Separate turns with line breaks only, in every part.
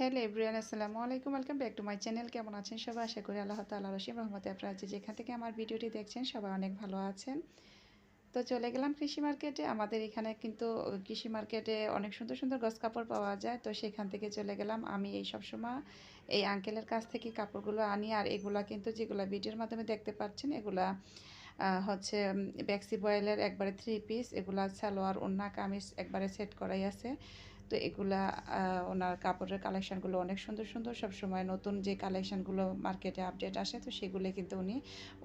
Hello everyone আসসালামু আলাইকুম। Welcome back to my channel কেমন আছেন সবাই? আশা করি আল্লাহ তাল্লাহ রসিম রহমতে আপনারা যে যেখান থেকে আমার ভিডিওটি দেখছেন, সবাই অনেক ভালো আছেন। তো চলে গেলাম কৃষি মার্কেটে। আমাদের এখানে কিন্তু কৃষি মার্কেটে অনেক সুন্দর সুন্দর গস কাপড় পাওয়া যায়। তো সেখান থেকে চলে গেলাম। আমি এই সব সময় এই আঙ্কেলের কাছ থেকে কাপড়গুলো আনি। আর এগুলা কিন্তু যেগুলো ভিডিওর মাধ্যমে দেখতে পাচ্ছেন, এগুলা হচ্ছে ব্যাক্সি বয়েলের একবারে থ্রি পিস এগুলা সালোয়ার ওন্না কামিজ একবারে সেট করাই আছে। তো এগুলা ওনার কাপড়ের কালেকশানগুলো অনেক সুন্দর সুন্দর। সবসময় নতুন যে কালেকশানগুলো মার্কেটে আপডেট আসে, তো সেগুলো কিন্তু উনি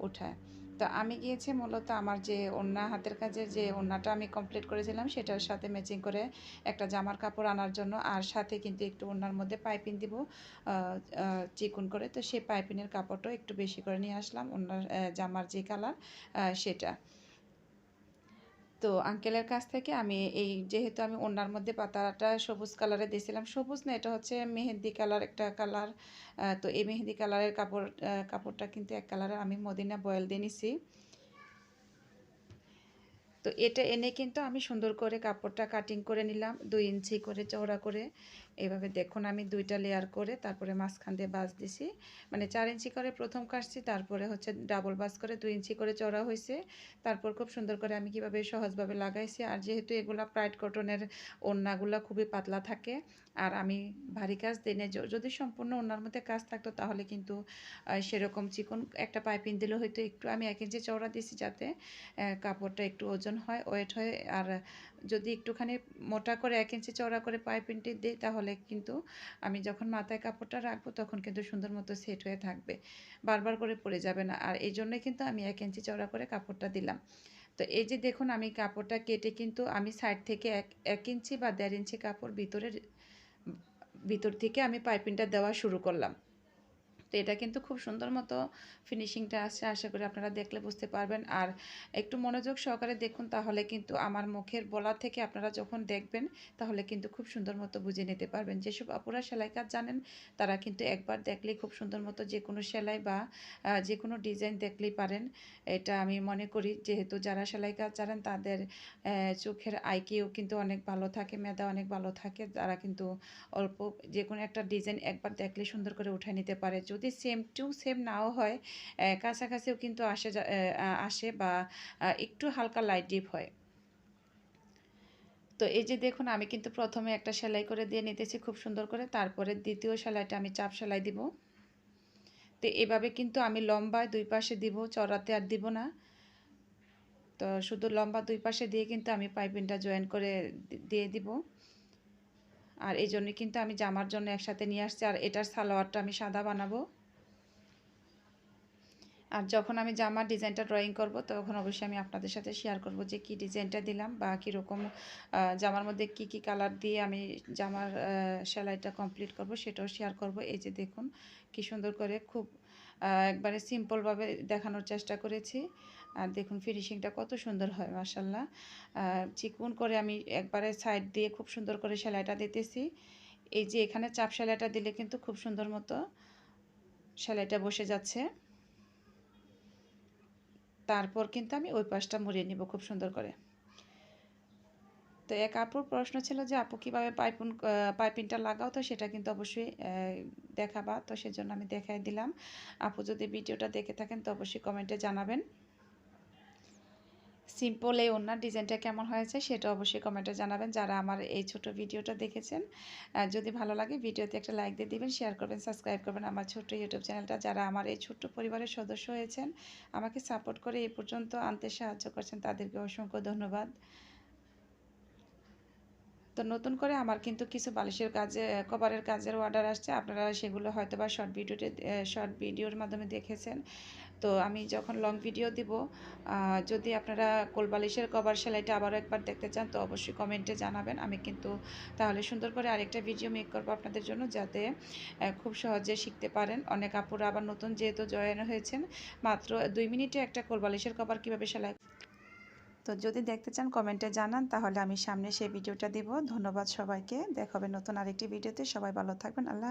ওঠায় তো আমি গিয়েছি মূলত আমার যে ওন্না হাতের কাজের যে ওন্নাটা আমি কমপ্লিট করেছিলাম, সেটার সাথে ম্যাচিং করে একটা জামার কাপড় আনার জন্য, আর সাথে কিন্তু একটু ওনার মধ্যে পাইপিং দিব চিকুন করে। তো সেই পাইপিনের কাপড়টাও একটু বেশি করে নিয়ে আসলাম ওনার জামার যে কালার সেটা। তো আঙ্কেলের কাছ থেকে আমি এই যেহেতু আমি ওনার মধ্যে পাতাটা সবুজ কালারে দিয়েছিলাম, সবুজ না, এটা হচ্ছে মেহেন্দি কালার একটা কালার তো এই মেহেন্দি কালারের কাপড় কাপড়টা কিন্তু এক কালারের আমি মদিনা বয়েল দিয়ে নিছি। তো এটা এনে কিন্তু আমি সুন্দর করে কাপড়টা কাটিং করে নিলাম, দুই ইঞ্চি করে, চওড়া করে। এভাবে দেখুন, আমি দুইটা লেয়ার করে তারপরে মাঝখান দিয়ে বাস দিছি। মানে চার ইঞ্চি করে প্রথম কাটছি, তারপরে হচ্ছে ডাবল বাস করে দুই ইঞ্চি করে চড়া হয়েছে তারপর খুব সুন্দর করে আমি কীভাবে সহজভাবে লাগাইছি। আর যেহেতু এগুলা প্রাইড কটনের ওড়নাগুলো খুবই পাতলা থাকে, আর আমি ভারী কাজ দিনে যদি সম্পূর্ণ ওনার মধ্যে কাজ থাকতো তাহলে কিন্তু সেরকম চিকন একটা পাইপিং দিলে হয়তো একটু আমি এক ইঞ্চি চওড়া দিছি যাতে কাপড়টা একটু ওজন হয়, ওয়েট হয়। আর যদি একটুখানি মোটা করে এক ইঞ্চি চওড়া করে পাইপিংটি দিই তাহলে কিন্তু আমি যখন মাথায় কাপড়টা রাখব তখন কিন্তু সুন্দর মতো সেট হয়ে থাকবে। বারবার করে পরে যাবে না। আর এই জন্যই কিন্তু আমি এক ইঞ্চি চওড়া করে কাপড়টা দিলাম। তো এই যে দেখুন আমি কাপড়টা কেটে কিন্তু আমি সাইড থেকে এক এক ইঞ্চি বা দেড় ইঞ্চি কাপড় ভিতরের, ভিতর থেকে আমি পাইপিংটা দেওয়া শুরু করলাম। তো এটা কিন্তু খুব সুন্দর মতো ফিনিশিংটা আসছে আশা করি আপনারা দেখলে বুঝতে পারবেন। আর একটু মনোযোগ সহকারে দেখুন, তাহলে কিন্তু আমার মুখের বলা থেকে আপনারা যখন দেখবেন, তাহলে কিন্তু খুব সুন্দর মতো বুঝে নিতে পারবেন। যেসব আপুরা সেলাই কাজ জানেন, তারা কিন্তু একবার দেখলেই খুব সুন্দর মতো যে কোনো সেলাই বা যে কোনো ডিজাইন দেখলেই পারেন। এটা আমি মনে করি, যেহেতু যারা সেলাই কাজ জানেন, তাদের চোখের আইকিও কিন্তু অনেক ভালো থাকে, মেধা অনেক ভালো থাকে। তারা কিন্তু অল্প যে কোনো একটা ডিজাইন একবার দেখলে সুন্দর করে উঠে নিতে পারে। যদি যদি সেম টু সেম নাও হয় কাছাকাছিও কিন্তু আসে আসে বা একটু হালকা লাইট ডিপ হয়। তো এই যে দেখুন, আমি কিন্তু প্রথমে একটা সেলাই করে দিয়ে নিতেছি খুব সুন্দর করে, তারপরে দ্বিতীয় সেলাইটা আমি চাপ সেলাই দিব। তো এভাবে কিন্তু আমি লম্বায় দুই পাশে দিব চড়াতে আর দিব না। তো শুধু লম্বা দুই পাশে দিয়ে কিন্তু আমি পাইপিংটা জয়েন করে দিয়ে দিব। আর এই জন্য কিন্তু আমি জামার জন্য একসাথে নিয়ে আসছি, আর এটার সালোয়ারটা আমি সাদা বানাবো। আর যখন আমি জামার ডিজাইনটা ড্রয়িং করব, তখন অবশ্যই আমি আপনাদের সাথে শেয়ার করব যে কি ডিজাইনটা দিলাম বা কীরকম জামার মধ্যে কি কি কালার দিয়ে আমি জামার সেলাইটা কমপ্লিট করব সেটাও শেয়ার করব। এই যে দেখুন, কি সুন্দর করে খুব একবারে সিম্পলভাবে দেখানোর চেষ্টা করেছি। আর দেখুন ফিনিশিংটা কত সুন্দর হয় মাসাল্লাহ চিকুন করে আমি একবারে সাইড দিয়ে খুব সুন্দর করে সেলাইটা দিতেছি। এই যে এখানে চাপ সেলাইটা দিলে কিন্তু খুব সুন্দর মতো সেলাইটা বসে যাচ্ছে। তারপর কিন্তু আমি ওই পাশটা মুড়িয়ে নিব খুব সুন্দর করে। তো এক আপুর প্রশ্ন ছিল যে, আপু কীভাবে পাইপুন পাইপিংটা লাগাও? তো সেটা কিন্তু অবশ্যই দেখাবা। তো সেজন্য আমি দেখাই দিলাম। আপু যদি ভিডিওটা দেখে থাকেন তো অবশ্যই কমেন্টে জানাবেন। সিম্পল এই ওনার ডিজাইনটা কেমন হয়েছে সেটা অবশ্যই কমেন্টে জানাবেন। যারা আমার এই ছোট ভিডিওটা দেখেছেন যদি ভালো লাগে ভিডিওতে একটা লাইক দিয়ে দিবেন শেয়ার করবেন সাবস্ক্রাইব করবেন আমার ছোট্ট ইউটিউব চ্যানেলটা যারা আমার এই ছোট্ট পরিবারের সদস্য হয়েছেন, আমাকে সাপোর্ট করে এই পর্যন্ত আনতে সাহায্য করছেন, তাদেরকে অসংখ্য ধন্যবাদ। তো নতুন করে আমার কিন্তু কিছু বালিশের কাজে, কভারের কাজের অর্ডার আসছে। আপনারা সেগুলো হয়তো বা শর্ট ভিডিওতে শর্ট ভিডিওর মাধ্যমে দেখেছেন। তো আমি যখন লং ভিডিও দিব যদি আপনারা কোলবালিশের কভার সেলাইটা আবারও একবার দেখতে চান, তো অবশ্যই কমেন্টে জানাবেন। আমি কিন্তু তাহলে সুন্দর করে আরেকটা ভিডিও মেক করব আপনাদের জন্য যাতে খুব সহজে শিখতে পারেন। অনেক আপুরা আবার নতুন যেহেতু জয়েন হয়েছেন, মাত্র দুই মিনিটে একটা কোলবালিশের কভার কীভাবে সেলাই তো যদি দেখতে চান, কমেন্টে জানান, তাহলে আমি সামনে সেই ভিডিওটা দিব। ধন্যবাদ সবাইকে। দেখাবে নতুন আরেকটি ভিডিওতে। সবাই ভালো থাকবেন। আল্লাহ